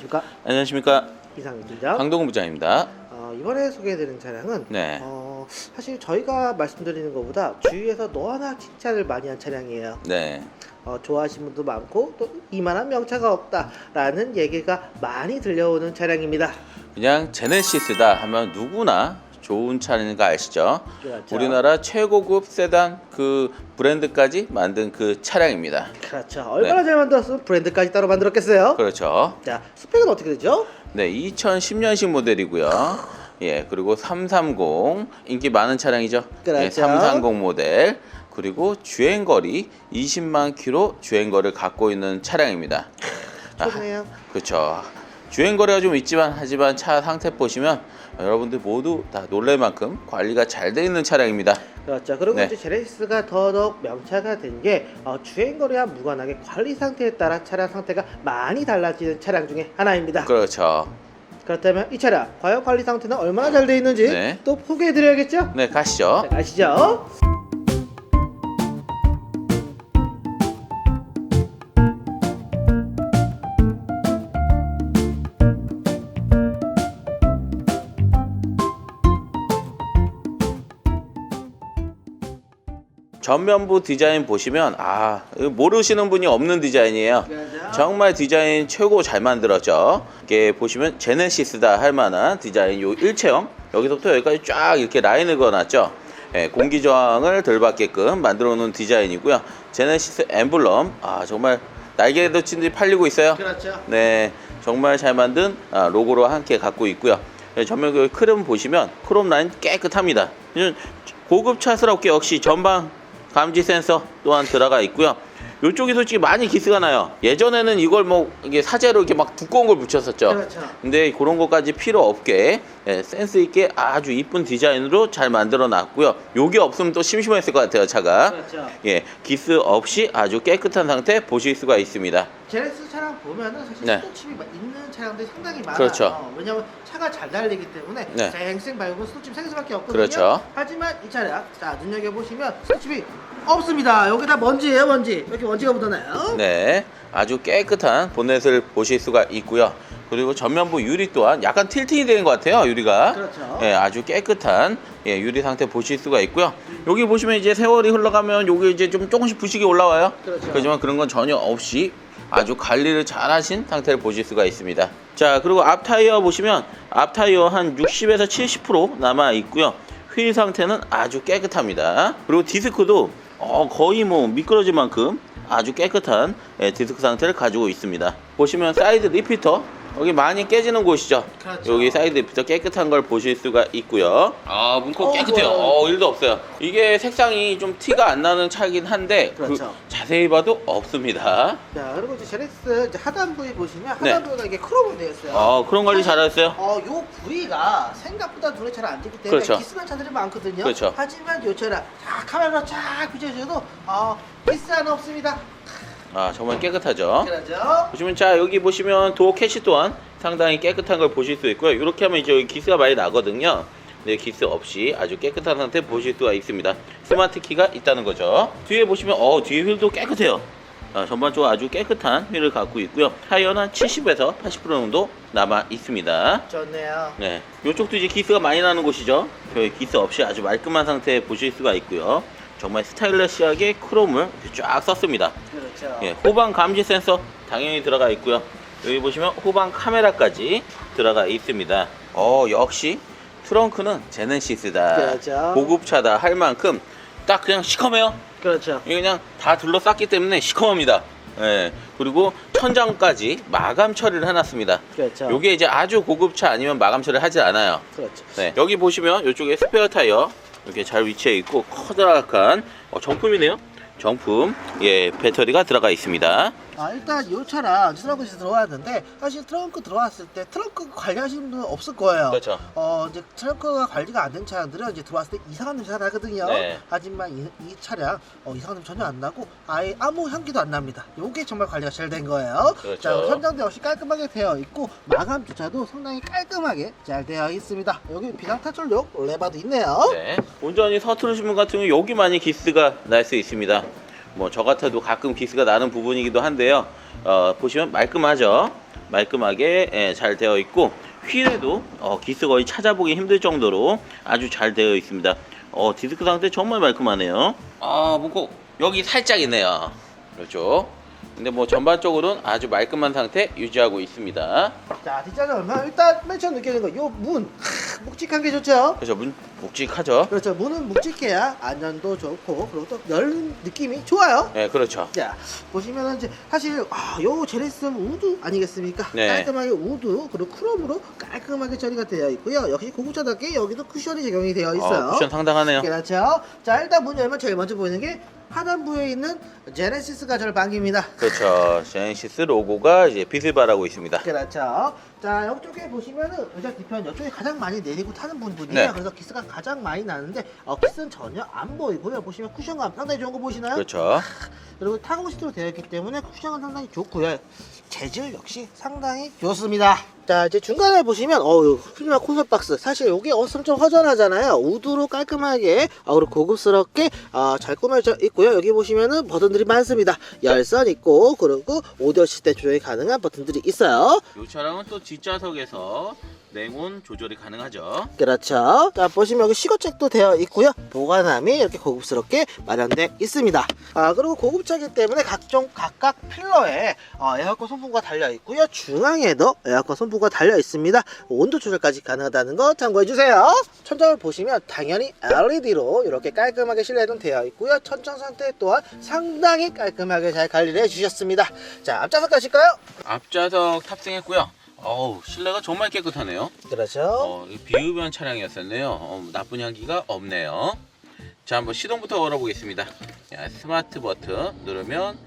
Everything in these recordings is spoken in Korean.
안녕하십니까 안녕하십니까 이상민 팀장. 강동훈 부장입니다. 어, 이번에 소개해드리는 차량은 네. 어, 사실 저희가 말씀드리는 것보다 주위에서 너나 칭찬을 많이 한 차량이에요. 네, 어, 좋아하시는 분도 많고 또 이만한 명차가 없다라는 얘기가 많이 들려오는 차량입니다. 그냥 제네시스다 하면 누구나 좋은 차량인 거 아시죠? 그렇죠. 우리나라 최고급 세단 그 브랜드까지 만든 그 차량입니다. 그렇죠. 얼마나 잘 만들었으면 브랜드까지 따로 만들었겠어요? 그렇죠. 자 스펙은 어떻게 되죠? 네, 2010년식 모델이고요. 예, 그리고 330 인기 많은 차량이죠. 그렇죠. 예, 330 모델. 그리고 주행 거리 20만 킬로 주행 거리를 갖고 있는 차량입니다. 아, 좋네요. 그렇죠. 주행 거리가 좀 있지만 하지만 차 상태 보시면 여러분들 모두 다 놀랄 만큼 관리가 잘 돼 있는 차량입니다. 그렇죠. 그리고 네. 이제 제네시스가 더더욱 명차가 된게 어, 주행 거리와 무관하게 관리 상태에 따라 차량 상태가 많이 달라지는 차량 중에 하나입니다. 그렇죠. 그렇다면 이 차량 과연 관리 상태는 얼마나 잘 돼 있는지 네. 또 소개해드려야겠죠? 네, 가시죠. 자, 아시죠? 전면부 디자인 보시면 아 모르시는 분이 없는 디자인이에요. 정말 디자인 최고 잘 만들었죠. 이게 보시면 제네시스다 할 만한 디자인 요 일체형 여기서부터 여기까지 쫙 이렇게 라인을 그어놨죠. 예, 공기 저항을 덜 받게끔 만들어 놓은 디자인이고요. 제네시스 엠블럼 아 정말 날개도 친듯이 팔리고 있어요. 그렇죠. 네, 정말 잘 만든 아, 로고로 함께 갖고 있고요. 네, 전면 그 크롬 보시면 크롬 라인 깨끗합니다. 고급 차스럽게 역시 전방 감지 센서 또한 들어가 있고요. 이쪽이 솔직히 많이 기스가 나요. 예전에는 이걸 뭐 이게 사제로 이렇게 막 두꺼운 걸 붙였었죠. 그렇죠. 근데 그런 것까지 필요 없게 예, 센스 있게 아주 이쁜 디자인으로 잘 만들어 놨고요. 요게 없으면 또 심심했을 것 같아요, 차가. 그렇죠. 예, 기스 없이 아주 깨끗한 상태 보실 수가 있습니다. 제네시스 차량 보면은 사실 네. 수도침이 있는 차량들이 상당히 많아요. 그렇죠. 왜냐면 차가 잘 달리기 때문에 네. 쌩쌩 밟으면 수도침 생 수밖에 없거든요. 그렇죠. 하지만 이 차량 자 눈여겨 보시면 수도침이 없습니다. 여기 다 먼지예요, 먼지. 이렇게 먼지가 묻어나요. 네, 아주 깨끗한 본넷을 보실 수가 있고요. 그리고 전면부 유리 또한 약간 틸팅이 되는 것 같아요, 유리가. 그렇죠. 예, 아주 깨끗한 예, 유리 상태 보실 수가 있고요. 여기 보시면 이제 세월이 흘러가면 여기 이제 좀 조금씩 부식이 올라와요. 그렇죠. 하지만 그런 건 전혀 없이 아주 관리를 잘 하신 상태를 보실 수가 있습니다. 자, 그리고 앞 타이어 보시면 앞 타이어 한 60에서 70% 남아 있고요. 휠 상태는 아주 깨끗합니다. 그리고 디스크도 어, 거의 뭐 미끄러질 만큼 아주 깨끗한 예, 디스크 상태를 가지고 있습니다. 보시면 사이드 리피터 여기 많이 깨지는 곳이죠. 그렇죠. 여기 사이드 리피터 깨끗한 걸 보실 수가 있고요. 아 문콕 어, 깨끗해요. 좋아요. 어 일도 없어요. 이게 색상이 좀 티가 안 나는 차이긴 한데 그 그렇죠. 자세히 봐도 없습니다. 자 그리고 이제 제네시스 이제 하단 부위 보시면 네. 하단 부위가 이게 크롬으로 되어 있어요. 어 그런 관리 잘하셨어요. 어, 요 부위가 생각보다 눈에 잘 안 띄기 때문에 그렇죠. 기스난 차들이 많거든요. 그렇죠. 하지만 요 차량 자 카메라 쫙 비춰줘도 어, 기스 하나 없습니다. 아 정말 깨끗하죠. 그러죠. 보시면 자 여기 보시면 도어 캐시 또한 상당히 깨끗한 걸 보실 수 있고요. 이렇게 하면 이제 여기 기스가 많이 나거든요. 네, 기스 없이 아주 깨끗한 상태 보실 수가 있습니다. 스마트 키가 있다는 거죠. 뒤에 보시면 어 뒤에 휠도 깨끗해요. 아, 전반적으로 아주 깨끗한 휠을 갖고 있고요. 타이어는 한 70에서 80% 정도 남아 있습니다. 좋네요. 네, 이쪽도 이제 기스가 많이 나는 곳이죠. 별 기스 없이 아주 말끔한 상태 보실 수가 있고요. 정말 스타일러시하게 크롬을 쫙 썼습니다. 그렇죠. 예, 후방 감지 센서 당연히 들어가 있고요. 여기 보시면 후방 카메라까지 들어가 있습니다. 어, 역시 트렁크는 제네시스다. 그렇죠. 고급차다 할 만큼 딱 그냥 시커매요. 그렇죠. 이게 그냥 다 둘러쌌기 때문에 시커멉니다. 예, 그리고 천장까지 마감 처리를 해놨습니다. 그렇죠. 요게 이제 아주 고급차 아니면 마감 처리를 하지 않아요. 그렇죠. 네, 여기 보시면 이쪽에 스페어 타이어 이렇게 잘 위치해 있고 커다란 어, 정품이네요. 정품 예 배터리가 들어가 있습니다. 아 일단 이 차랑 트렁크에서 들어왔는데 사실 트렁크 들어왔을 때 트렁크 관리하시는 분은 없을 거예요. 그렇죠. 어 이제 트렁크가 관리가 안 된 차량들은 이제 들어왔을 때 이상한 냄새가 나거든요. 네. 하지만 이, 이 차량 어, 이상한 냄새 전혀 안 나고 아예 아무 향기도 안 납니다. 요게 정말 관리가 잘 된 거예요. 그렇죠. 자 선장대 역시 깔끔하게 되어 있고 마감 주차도 상당히 깔끔하게 잘 되어 있습니다. 여기 비상탈출용 레바도 있네요. 네. 온전히 서투르신 분 같은 경우 여기 많이 기스가 날 수 있습니다. 뭐 저 같아도 가끔 기스가 나는 부분이기도 한데요. 어, 보시면 말끔하죠. 말끔하게 예, 잘 되어 있고 휠에도 어, 기스 거의 찾아보기 힘들 정도로 아주 잘 되어 있습니다. 어, 디스크 상태 정말 말끔하네요. 아, 뭐고 여기 살짝 있네요. 그렇죠. 근데 뭐 전반적으로는 아주 말끔한 상태 유지하고 있습니다. 자, 뒷자리 얼마? 일단 맨 처음 느끼는 거, 요 문. 하, 묵직한 게 좋죠? 그래서 문 묵직하죠. 그렇죠. 문은 묵직해야 안전도 좋고, 그리고 또 열린 느낌이 좋아요. 네, 그렇죠. 자, 보시면은 이제 사실 아, 요 제리슨 우드 아니겠습니까? 네. 깔끔하게 우드 그리고 크롬으로 깔끔하게 처리가 되어 있고요. 역시 고급차답게 여기도 쿠션이 적용이 되어 있어요. 어, 쿠션 상당하네요. 그렇죠. 자, 일단 문 열면 제일 먼저 보이는 게 하단부에 있는 제네시스가 저를 반깁니다. 그렇죠. 제네시스 로고가 이제 빛을 발하고 있습니다. 그렇죠. 자, 이쪽에 보시면은 의자 뒤편 이쪽에 가장 많이 내리고 타는 부분이에요. 네. 그래서 기스가 가장 많이 나는데 어, 기스는 전혀 안 보이고요. 보시면 쿠션감 상당히 좋은 거 보시나요? 그렇죠. 그리고 타공 시트로 되어 있기 때문에 쿠션은 상당히 좋고요. 재질 역시 상당히 좋습니다. 자 이제 중간에 보시면 어우 훌륭한 콘솔 박스. 사실 이게 엄청 허전하잖아요. 우드로 깔끔하게 어, 그리고 고급스럽게 어, 잘 꾸며져 있고요. 여기 보시면은 버튼들이 많습니다. 열선 있고 그리고 오디오 시스템 조정이 가능한 버튼들이 있어요. 이 차량은 또 뒷좌석에서 냉온 조절이 가능하죠. 그렇죠. 자, 보시면 여기 시거잭도 되어 있고요. 보관함이 이렇게 고급스럽게 마련되어 있습니다. 아, 그리고 고급차기 때문에 각종 각각 필러에 어, 에어컨 선풍구가 달려 있고요. 중앙에도 에어컨 선풍구가 달려 있습니다. 온도 조절까지 가능하다는 거 참고해 주세요. 천장을 보시면 당연히 LED로 이렇게 깔끔하게 실내는 되어 있고요. 천장 상태 또한 상당히 깔끔하게 잘 관리를 해 주셨습니다. 자, 앞좌석 가실까요? 앞좌석 탑승했고요. 어우 실내가 정말 깨끗하네요. 그렇죠. 어, 이 비흡연 차량이었었네요. 어, 나쁜 향기가 없네요. 자 한번 시동부터 걸어보겠습니다. 자, 스마트 버튼 누르면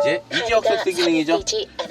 이제 이지역서스 기능이죠.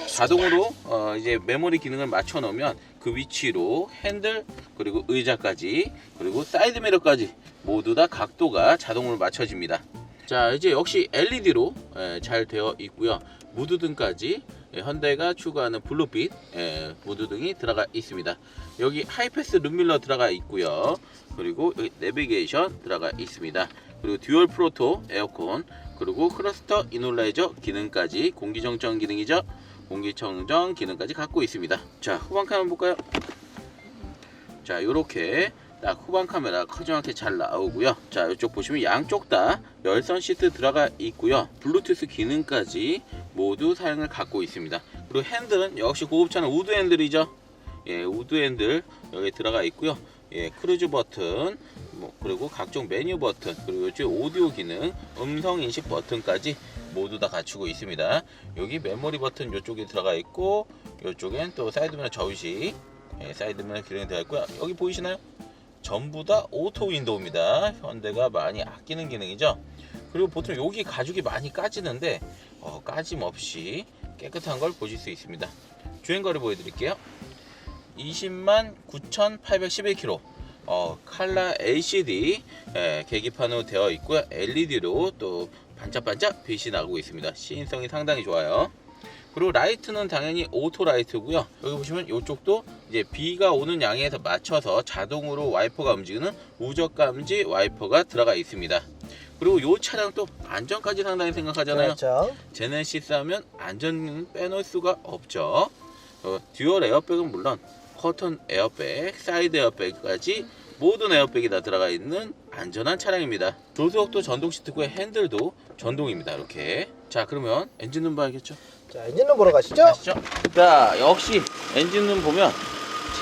자동으로 어, 이제 메모리 기능을 맞춰 놓으면 그 위치로 핸들 그리고 의자까지 그리고 사이드 미러까지 모두 다 각도가 자동으로 맞춰집니다. 자 이제 역시 LED로 잘 되어 있고요. 무드등까지 예, 현대가 추가하는 블루빛 예, 무드등이 들어가 있습니다. 여기 하이패스 룸밀러 들어가 있고요. 그리고 여기 내비게이션 들어가 있습니다. 그리고 듀얼 프로토 에어컨 그리고 클러스터 이놀라이저 기능까지 공기정전 기능이죠. 공기청정 기능까지 갖고 있습니다. 자 후방 카메라 볼까요? 자 이렇게 딱 후방 카메라 커정하게 잘 나오고요. 자 이쪽 보시면 양쪽 다 열선 시트 들어가 있고요. 블루투스 기능까지 모두 사용을 갖고 있습니다. 그리고 핸들은 역시 고급차는 우드 핸들이죠. 예, 우드 핸들 여기 들어가 있고요. 예, 크루즈 버튼, 뭐 그리고 각종 메뉴 버튼, 그리고 이쪽 오디오 기능, 음성 인식 버튼까지 모두 다 갖추고 있습니다. 여기 메모리 버튼 이쪽에 들어가 있고, 이쪽엔 또 사이드미러 저우식, 예, 사이드미러 기능이 들어가 있고요. 여기 보이시나요? 전부 다 오토 윈도우입니다. 현대가 많이 아끼는 기능이죠. 그리고 보통 여기 가죽이 많이 까지는데 어, 까짐 없이 깨끗한 걸 보실 수 있습니다. 주행거리 보여드릴게요. 20만 9,811km. 어, 칼라 LCD 예, 계기판으로 되어 있고요. LED로 또 반짝반짝 빛이 나고 있습니다. 시인성이 상당히 좋아요. 그리고 라이트는 당연히 오토 라이트고요. 여기 보시면 이쪽도 이제 비가 오는 양에서 맞춰서 자동으로 와이퍼가 움직이는 우적 감지 와이퍼가 들어가 있습니다. 그리고 이 차량 또 안전까지 상당히 생각하잖아요. 그렇죠. 제네시스 하면 안전은 빼놓을 수가 없죠. 어, 듀얼 에어백은 물론 커튼 에어백, 사이드 에어백까지 모든 에어백이 다 들어가 있는 안전한 차량입니다. 조수석도 전동 시트고요. 핸들도 전동입니다. 이렇게. 자 그러면 엔진룸 봐야겠죠? 자, 엔진룸 보러 가시죠. 아시죠? 자 역시 엔진룸 보면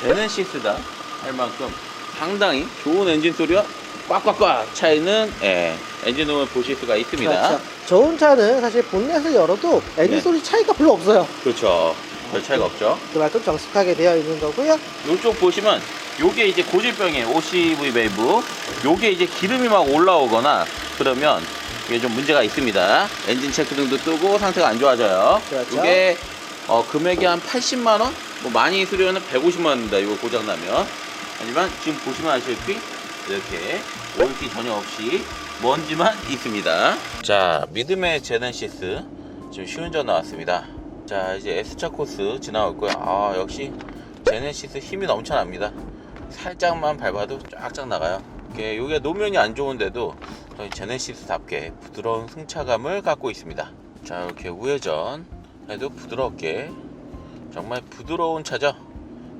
제네시스다 할 만큼 상당히 좋은 엔진 소리와 꽉꽉꽉 차 있는 예, 엔진룸을 보실 수가 있습니다. 그렇죠. 좋은 차는 사실 본넷을 열어도 엔진 네. 소리 차이가 별로 없어요. 그렇죠. 별 차이가 없죠. 그만큼 정숙하게 되어 있는 거고요. 이쪽 보시면 요게 이제 고질병이에요. OCV 밸브. 요게 이제 기름이 막 올라오거나 그러면 이게 좀 문제가 있습니다. 엔진 체크 등도 뜨고 상태가 안 좋아져요. 그렇죠. 이게 어, 금액이 한 80만 원? 뭐 많이 수리하면 150만 원입니다. 이거 고장 나면. 하지만 지금 보시면 아시다시피 이렇게 오일기 전혀 없이 먼지만 있습니다. 자, 믿음의 제네시스 지금 시운전 나왔습니다. 자, 이제 S차 코스 지나갈 거요. 아, 역시 제네시스 힘이 넘쳐납니다. 살짝만 밟아도 쫙쫙 나가요. 이게 여기가 노면이 안 좋은데도 저희 제네시스답게 부드러운 승차감을 갖고 있습니다. 자, 이렇게 우회전 해도 부드럽게 정말 부드러운 차죠.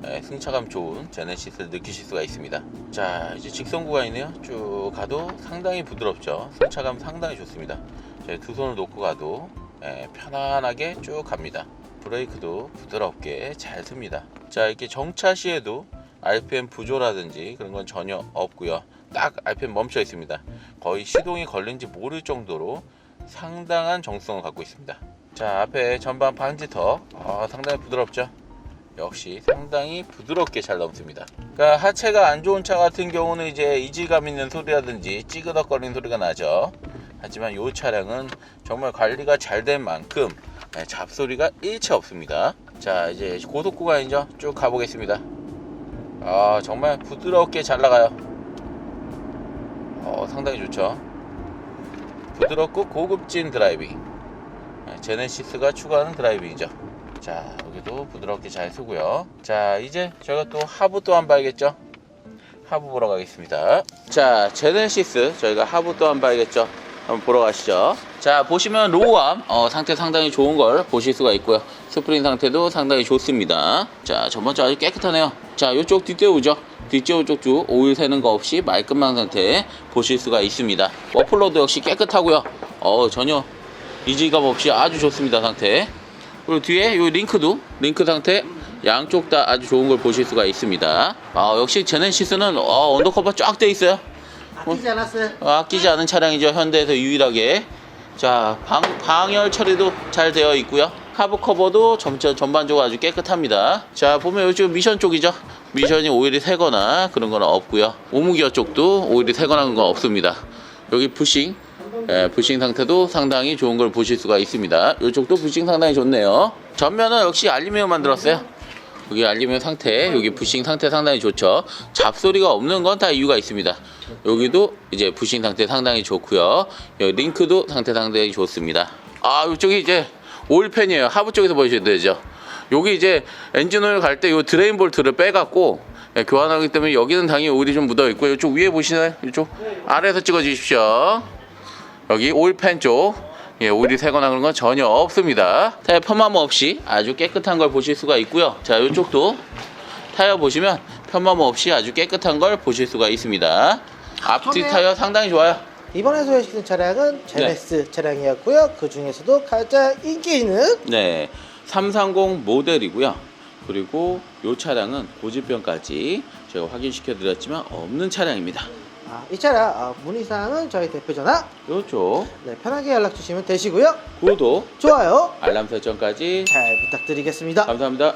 예, 승차감 좋은 제네시스를 느끼실 수가 있습니다. 자, 이제 직선 구간이네요. 쭉 가도 상당히 부드럽죠. 승차감 상당히 좋습니다. 제두 손을 놓고 가도 예, 편안하게 쭉 갑니다. 브레이크도 부드럽게 잘 듭니다. 자, 이렇게 정차 시에도 RPM 부조라든지 그런 건 전혀 없고요. 딱 RPM 멈춰 있습니다. 거의 시동이 걸린지 모를 정도로 상당한 정성을 갖고 있습니다. 자, 앞에 전방 방지턱 아, 상당히 부드럽죠. 역시 상당히 부드럽게 잘 넘습니다. 그러니까 하체가 안 좋은 차 같은 경우는 이제 이질감 있는 소리라든지 찌그덕거리는 소리가 나죠. 하지만 이 차량은 정말 관리가 잘 된 만큼 네, 잡소리가 일체 없습니다. 자 이제 고속 구간이죠. 쭉 가보겠습니다. 아 정말 부드럽게 잘 나가요. 어, 상당히 좋죠. 부드럽고 고급진 드라이빙. 네, 제네시스가 추구하는 드라이빙이죠. 자 여기도 부드럽게 잘 쓰고요. 자 이제 저희가 또 하부 또 한번 봐야겠죠? 하부 보러 가겠습니다. 자 제네시스 저희가 하부 또 한번 봐야겠죠? 한번 보러 가시죠. 자 보시면 로우암 어, 상태 상당히 좋은 걸 보실 수가 있고요. 스프링 상태도 상당히 좋습니다. 자 전번째 아주 깨끗하네요. 자 이쪽 뒷대우죠? 뒷제우 쪽도 오일 새는 거 없이 말끔한 상태 보실 수가 있습니다. 머플러도 역시 깨끗하고요. 어 전혀 이질감 없이 아주 좋습니다 상태 그리고 뒤에 이 링크도 링크 상태 양쪽 다 아주 좋은 걸 보실 수가 있습니다. 아 역시 제네시스는 어, 언더커버 쫙 돼 있어요. 아끼지 않았어요. 어, 아끼지 않은 차량이죠 현대에서 유일하게. 자 방, 방열 처리도 잘 되어 있고요. 하부 커버도 전체 전반적으로 아주 깨끗합니다. 자 보면 이쪽 미션 쪽이죠. 미션이 오일이 새거나 그런 건 없고요. 오무기어 쪽도 오일이 새거나 그런 건 없습니다. 여기 부싱 예, 부싱 상태도 상당히 좋은 걸 보실 수가 있습니다. 이쪽도 부싱 상당히 좋네요. 전면은 역시 알루미늄 만들었어요. 여기 알루미늄 상태, 여기 부싱 상태 상당히 좋죠. 잡소리가 없는 건 다 이유가 있습니다. 여기도 이제 부싱 상태 상당히 좋고요. 여기 링크도 상태 상당히 좋습니다. 아, 이쪽이 이제 오일팬이에요. 하부 쪽에서 보시면 되죠. 여기 이제 엔진 오일 갈 때 이 드레인 볼트를 빼갖고 예, 교환하기 때문에 여기는 당연히 오일이 좀 묻어 있고 이쪽 위에 보시나요? 이쪽 아래에서 찍어 주십시오. 여기 오일팬 쪽 예, 오일이 새거나 그런 건 전혀 없습니다. 타이어 펌함 없이 아주 깨끗한 걸 보실 수가 있고요. 자, 이쪽도 타이어 보시면 펌함 없이 아주 깨끗한 걸 보실 수가 있습니다. 앞뒤. 타이어 상당히 좋아요. 이번에 소개시킨 차량은 제네시스 차량이었고요. 그 중에서도 가장 인기 있는 네, 330 모델이고요. 그리고 이 차량은 고질병까지 제가 확인시켜 드렸지만 없는 차량입니다. 아, 이 차량 아, 문의사항은 저희 대표 전화 이쪽 네, 편하게 연락 주시면 되시고요. 구독, 좋아요 알람 설정까지 잘 부탁드리겠습니다. 감사합니다.